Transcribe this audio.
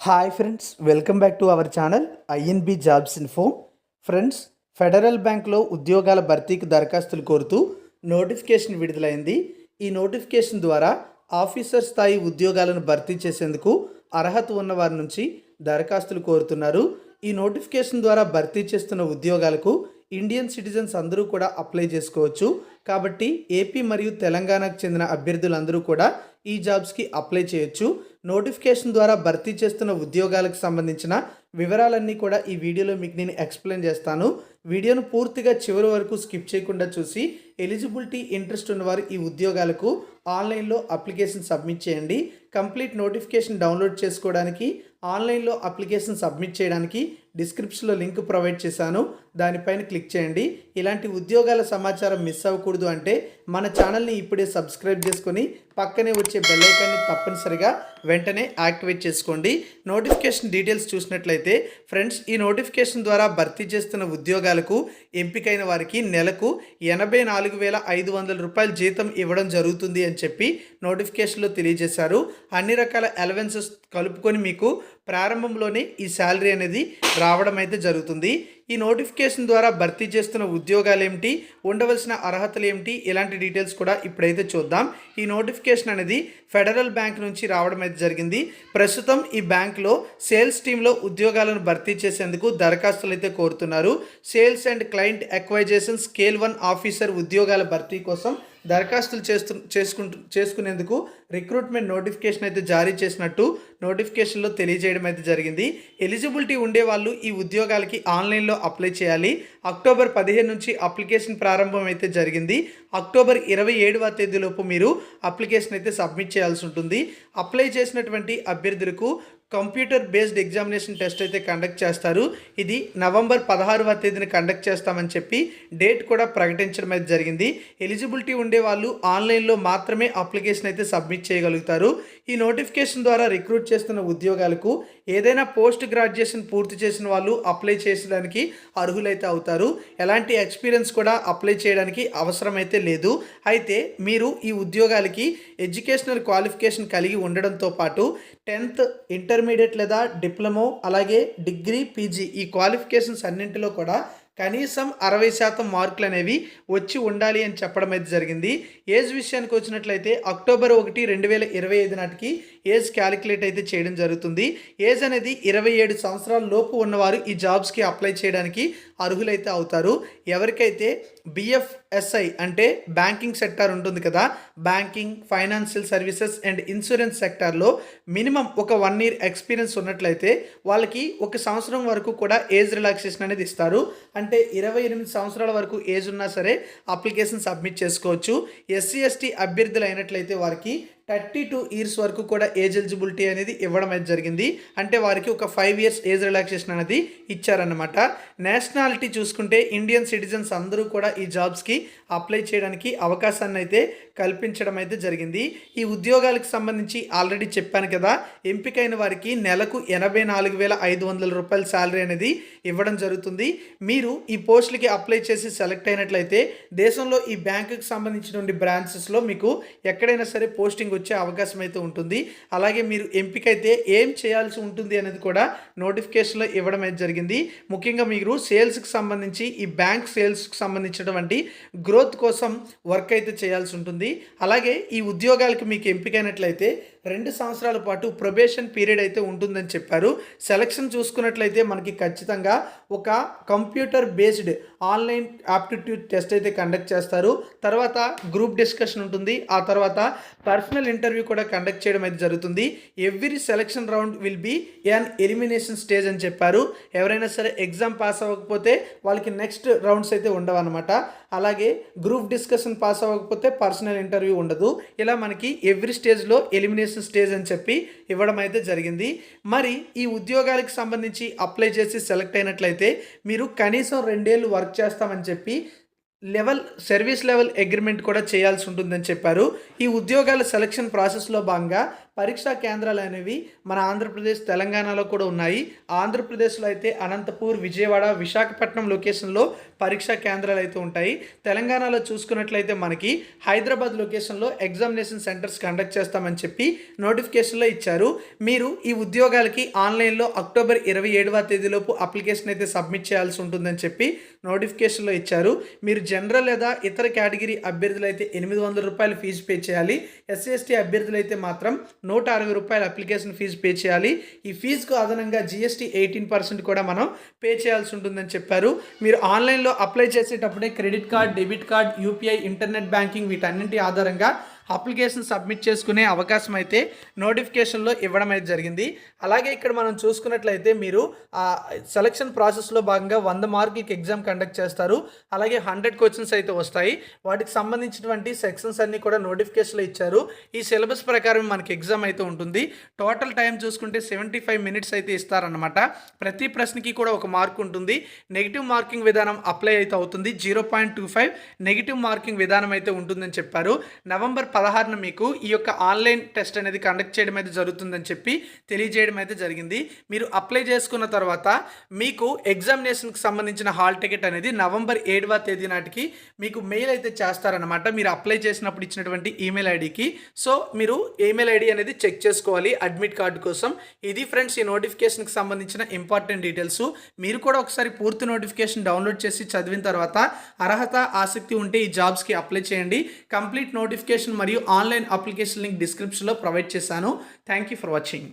Hi friends welcome back to our channel INB jobs info friends federal బ్యాంక్లో ఉద్యోగాల భర్తీకి దరఖాస్తులు కోరుతూ నోటిఫికేషన్ విడుదలైంది. ఈ నోటిఫికేషన్ ద్వారా ఆఫీసర్ స్థాయి ఉద్యోగాలను భర్తీ చేసేందుకు అర్హత ఉన్న వారి నుంచి దరఖాస్తులు కోరుతున్నారు. ఈ నోటిఫికేషన్ ద్వారా భర్తీ చేస్తున్న ఉద్యోగాలకు ఇండియన్ సిటిజన్స్ అందరూ కూడా అప్లై చేసుకోవచ్చు. కాబట్టి ఏపీ మరియు తెలంగాణకు చెందిన అభ్యర్థులందరూ కూడా ఈ జాబ్స్కి అప్లై చేయొచ్చు. నోటిఫికేషన్ ద్వారా భర్తీ చేస్తున్న ఉద్యోగాలకు సంబంధించిన వివరాలన్నీ కూడా ఈ వీడియోలో మీకు నేను ఎక్స్ప్లెయిన్ చేస్తాను. వీడియోను పూర్తిగా చివరి వరకు స్కిప్ చేయకుండా చూసి ఎలిజిబిలిటీ ఇంట్రెస్ట్ ఉన్నవారు ఈ ఉద్యోగాలకు ఆన్లైన్లో అప్లికేషన్ సబ్మిట్ చేయండి. కంప్లీట్ నోటిఫికేషన్ డౌన్లోడ్ చేసుకోవడానికి ఆన్లైన్లో అప్లికేషన్ సబ్మిట్ చేయడానికి డిస్క్రిప్షన్లో లింక్ ప్రొవైడ్ చేశాను. దానిపైన క్లిక్ చేయండి. ఇలాంటి ఉద్యోగాల సమాచారం మిస్ అవ్వకూడదు అంటే మన ఛానల్ని ఇప్పుడే సబ్స్క్రైబ్ చేసుకొని పక్కనే వచ్చే బెల్ ఐకాన్ని తప్పనిసరిగా వెంటనే యాక్టివేట్ చేసుకోండి. నోటిఫికేషన్ డీటెయిల్స్ చూసినట్లయితే ఫ్రెండ్స్ ఈ నోటిఫికేషన్ ద్వారా భర్తీ చేస్తున్న ఉద్యోగాలకు ఎంపికైన వారికి నెలకు ఎనభై నాలుగు వేల ఐదు వందల రూపాయల జీతం ఇవ్వడం జరుగుతుంది అని చెప్పి నోటిఫికేషన్లో తెలియజేశారు. అన్ని రకాల అలవెన్సెస్ కలుపుకొని మీకు ప్రారంభంలోనే ఈ శాలరీ అనేది రావడం అయితే జరుగుతుంది. ఈ నోటిఫికేషన్ ద్వారా భర్తీ చేస్తున్న ఉద్యోగాలు ఏమిటి ఉండవలసిన అర్హతలు ఏమిటి ఇలాంటి డీటెయిల్స్ కూడా ఇప్పుడైతే చూద్దాం. ఈ నోటిఫికేషన్ అనేది ఫెడరల్ బ్యాంక్ నుంచి రావడం అయితే జరిగింది. ప్రస్తుతం ఈ బ్యాంక్లో సేల్స్ టీంలో ఉద్యోగాలను భర్తీ చేసేందుకు దరఖాస్తులు అయితే కోరుతున్నారు. Sales and client acquisition scale one officer ఉద్యోగాల భర్తీ కోసం దరఖాస్తులు చేస్తు చేసుకుంటూ చేసుకునేందుకు రిక్రూట్మెంట్ నోటిఫికేషన్ అయితే జారీ చేసినట్టు నోటిఫికేషన్లో తెలియజేయడం అయితే జరిగింది. ఎలిజిబిలిటీ ఉండే వాళ్ళు ఈ ఉద్యోగాలకి ఆన్లైన్లో అప్లై చేయాలి. అక్టోబర్ పదిహేను నుంచి అప్లికేషన్ ప్రారంభం అయితే జరిగింది. అక్టోబర్ ఇరవై ఏడవ తేదీలోపు మీరు అప్లికేషన్ అయితే సబ్మిట్ చేయాల్సి ఉంటుంది. అప్లై చేసినటువంటి అభ్యర్థులకు కంప్యూటర్ బేస్డ్ ఎగ్జామినేషన్ టెస్ట్ అయితే కండక్ట్ చేస్తారు. ఇది నవంబర్ పదహారవ తేదీన కండక్ట్ చేస్తామని చెప్పి డేట్ కూడా ప్రకటించడం అయితే జరిగింది. ఎలిజిబిలిటీ ఉండే వాళ్ళు ఆన్లైన్లో మాత్రమే అప్లికేషన్ అయితే సబ్మిట్ చేయగలుగుతారు. ఈ నోటిఫికేషన్ ద్వారా రిక్రూట్ చేస్తున్న ఉద్యోగాలకు ఏదైనా పోస్ట్ గ్రాడ్యుయేషన్ పూర్తి చేసిన వాళ్ళు అప్లై చేసడానికి అర్హులైతే అవుతారు. ఎలాంటి ఎక్స్పీరియన్స్ కూడా అప్లై చేయడానికి అవసరమైతే లేదు. అయితే మీరు ఈ ఉద్యోగాలకి ఎడ్యుకేషనల్ క్వాలిఫికేషన్ కలిగి ఉండడంతో పాటు టెన్త్ ఇంటర్మీడియట్ లేదా డిప్లొమో అలాగే డిగ్రీ పీజీ ఈ క్వాలిఫికేషన్స్ అన్నింటిలో కూడా కనీసం అరవై శాతం మార్కులు అనేవి వచ్చి ఉండాలి అని చెప్పడం అయితే జరిగింది. ఏజ్ విషయానికి వచ్చినట్లయితే అక్టోబర్ ఒకటి రెండు వేల ఇరవై ఐదు నాటికి ఏజ్ క్యాలిక్యులేట్ అయితే చేయడం జరుగుతుంది. ఏజ్ అనేది ఇరవై ఏడు సంవత్సరాల లోపు ఉన్నవారు ఈ జాబ్స్కి అప్లై చేయడానికి అర్హులైతే అవుతారు. ఎవరికైతే బిఎఫ్ఎస్ఐ అంటే బ్యాంకింగ్ సెక్టార్ ఉంటుంది కదా banking financial services and insurance సెక్టార్లో మినిమం ఒక వన్ ఇయర్ ఎక్స్పీరియన్స్ ఉన్నట్లయితే వాళ్ళకి ఒక సంవత్సరం వరకు కూడా ఏజ్ రిలాక్సేషన్ అనేది ఇస్తారు. అంటే ఇరవై ఎనిమిది సంవత్సరాల వరకు ఏజ్ ఉన్నా సరే అప్లికేషన్ సబ్మిట్ చేసుకోవచ్చు. ఎస్సీ ఎస్టీ అభ్యర్థులు అయినట్లయితే వారికి థర్టీ టూ ఇయర్స్ వరకు కూడా ఏజ్ ఎలిజిబిలిటీ అనేది ఇవ్వడం అయితే జరిగింది. అంటే వారికి ఒక ఫైవ్ ఇయర్స్ ఏజ్ రిలాక్సేషన్ అనేది ఇచ్చారన్నమాట. నేషనాలిటీ చూసుకుంటే ఇండియన్ సిటిజన్స్ అందరూ కూడా ఈ జాబ్స్కి అప్లై చేయడానికి అవకాశాన్ని అయితే కల్పించడం అయితే జరిగింది. ఈ ఉద్యోగాలకు సంబంధించి ఆల్రెడీ చెప్పాను కదా ఎంపికైన వారికి నెలకు ఎనభై నాలుగు వేల ఐదు వందల రూపాయల శాలరీ అనేది ఇవ్వడం జరుగుతుంది. మీరు ఈ పోస్టులకి అప్లై చేసి సెలెక్ట్ అయినట్లయితే దేశంలో ఈ బ్యాంకుకి సంబంధించిన బ్రాంచెస్లో మీకు ఎక్కడైనా సరే పోస్టింగ్ వచ్చే అవకాశం అయితే ఉంటుంది. అలాగే మీరు ఎంపికైతే ఏం చేయాల్సి ఉంటుంది అనేది కూడా నోటిఫికేషన్లో ఇవ్వడం అయితే జరిగింది. ముఖ్యంగా మీరు సేల్స్కి సంబంధించి ఈ బ్యాంక్ సేల్స్కి సంబంధించినటువంటి గ్రోత్ కోసం వర్క్ అయితే చేయాల్సి ఉంటుంది. అలాగే ఈ ఉద్యోగాలకు మీకు ఎంపికైనట్లయితే రెండు సంవత్సరాల పాటు ప్రొబేషన్ పీరియడ్ అయితే ఉంటుందని చెప్పారు. సెలక్షన్ చూసుకున్నట్లయితే మనకి ఖచ్చితంగా ఒక computer based online aptitude test అయితే కండక్ట్ చేస్తారు. తర్వాత గ్రూప్ డిస్కషన్ ఉంటుంది. ఆ తర్వాత పర్సనల్ ఇంటర్వ్యూ కూడా కండక్ట్ చేయడం అయితే జరుగుతుంది. Every selection round will be an elimination stage అని చెప్పారు. ఎవరైనా సరే ఎగ్జామ్ పాస్ అవ్వకపోతే వాళ్ళకి నెక్స్ట్ రౌండ్స్ అయితే ఉండవు అనమాట అలాగే గ్రూప్ డిస్కషన్ పాస్ అవ్వకపోతే పర్సనల్ ఇంటర్వ్యూ ఉండదు. ఇలా మనకి ఎవ్రీ స్టేజ్లో ఎలిమినేషన్ స్టేజ్ అని చెప్పి ఇవ్వడం అయితే జరిగింది. మరి ఈ ఉద్యోగాలకు సంబంధించి అప్లై చేసి సెలెక్ట్ అయినట్లయితే మీరు కనీసం రెండేళ్ళు వర్క్ చేస్తామని చెప్పి లెవెల్ సర్వీస్ లెవెల్ అగ్రిమెంట్ కూడా చేయాల్సి ఉంటుందని చెప్పారు. ఈ ఉద్యోగాల సెలక్షన్ ప్రాసెస్లో భాగంగా పరీక్షా కేంద్రాలు అనేవి మన ఆంధ్రప్రదేశ్ తెలంగాణలో కూడా ఉన్నాయి. ఆంధ్రప్రదేశ్లో అయితే అనంతపూర్ విజయవాడ విశాఖపట్నం లొకేషన్లో పరీక్షా కేంద్రాలు అయితే ఉంటాయి. తెలంగాణలో చూసుకున్నట్లయితే మనకి హైదరాబాద్ లొకేషన్లో ఎగ్జామినేషన్ సెంటర్స్ కండక్ట్ చేస్తామని చెప్పి నోటిఫికేషన్లో ఇచ్చారు. మీరు ఈ ఉద్యోగాలకి ఆన్లైన్లో అక్టోబర్ ఇరవై ఏడవ తేదీలోపు అప్లికేషన్ అయితే సబ్మిట్ చేయాల్సి ఉంటుందని చెప్పి నోటిఫికేషన్లో ఇచ్చారు. మీరు జనరల్ లేదా ఇతర కేటగిరీ అభ్యర్థులు అయితే ఎనిమిది వందల రూపాయలు ఫీజు పే చేయాలి. ఎస్సీ ఎస్టీ అభ్యర్థులు అయితే మాత్రం నూట అరవై రూపాయల అప్లికేషన్ ఫీజు పే చేయాలి. ఈ ఫీజుకు అదనంగా జిఎస్టీ ఎయిటీన్ పర్సెంట్ కూడా మనం పే చేయాల్సి ఉంటుందని చెప్పారు. మీరు ఆన్లైన్లో అప్లై చేసేటప్పుడే credit card debit card UPI internet banking వీటన్నింటి ఆధారంగా అప్లికేషన్ సబ్మిట్ చేసుకునే అవకాశం అయితే నోటిఫికేషన్లో ఇవ్వడం అయితే జరిగింది. అలాగే ఇక్కడ మనం చూసుకున్నట్లయితే మీరు సెలక్షన్ ప్రాసెస్లో భాగంగా వంద మార్కులకి ఎగ్జామ్ కండక్ట్ చేస్తారు. అలాగే హండ్రెడ్ క్వశ్చన్స్ అయితే వస్తాయి. వాటికి సంబంధించినటువంటి సెక్షన్స్ అన్నీ కూడా నోటిఫికేషన్లో ఇచ్చారు. ఈ సిలబస్ ప్రకారం మనకి ఎగ్జామ్ అయితే ఉంటుంది. టోటల్ టైం చూసుకుంటే సెవెంటీ ఫైవ్ మినిట్స్ అయితే ఇస్తారనమాట ప్రతి ప్రశ్నకి కూడా ఒక మార్క్ ఉంటుంది. నెగిటివ్ మార్కింగ్ విధానం అప్లై అయితే అవుతుంది. Zero point two five negative marking విధానం అయితే ఉంటుందని చెప్పారు. నవంబర్ పదహారున మీకు ఈ యొక్క ఆన్లైన్ టెస్ట్ అనేది కండక్ట్ చేయడం అయితే జరుగుతుందని చెప్పి తెలియజేయడం అయితే జరిగింది. మీరు అప్లై చేసుకున్న తర్వాత మీకు ఎగ్జామినేషన్కి సంబంధించిన హాల్ టికెట్ అనేది నవంబర్ ఏడవ తేదీ నాటికి మీకు మెయిల్ అయితే చేస్తారనమాట మీరు అప్లై చేసినప్పుడు ఇచ్చినటువంటి ఈమెయిల్ ఐడికి. సో మీరు ఈమెయిల్ ఐడి అనేది చెక్ చేసుకోవాలి అడ్మిట్ కార్డు కోసం. ఇది ఫ్రెండ్స్ ఈ నోటిఫికేషన్కి సంబంధించిన ఇంపార్టెంట్ డీటెయిల్స్. మీరు కూడా ఒకసారి పూర్తి నోటిఫికేషన్ డౌన్లోడ్ చేసి చదివిన తర్వాత అర్హత ఆసక్తి ఉంటే ఈ జాబ్స్కి అప్లై చేయండి. కంప్లీట్ నోటిఫికేషన్ మరియు ఆన్లైన్ అప్లికేషన్ లింక్ డిస్క్రిప్షన్లో ప్రొవైడ్ చేశాను. Thank you for watching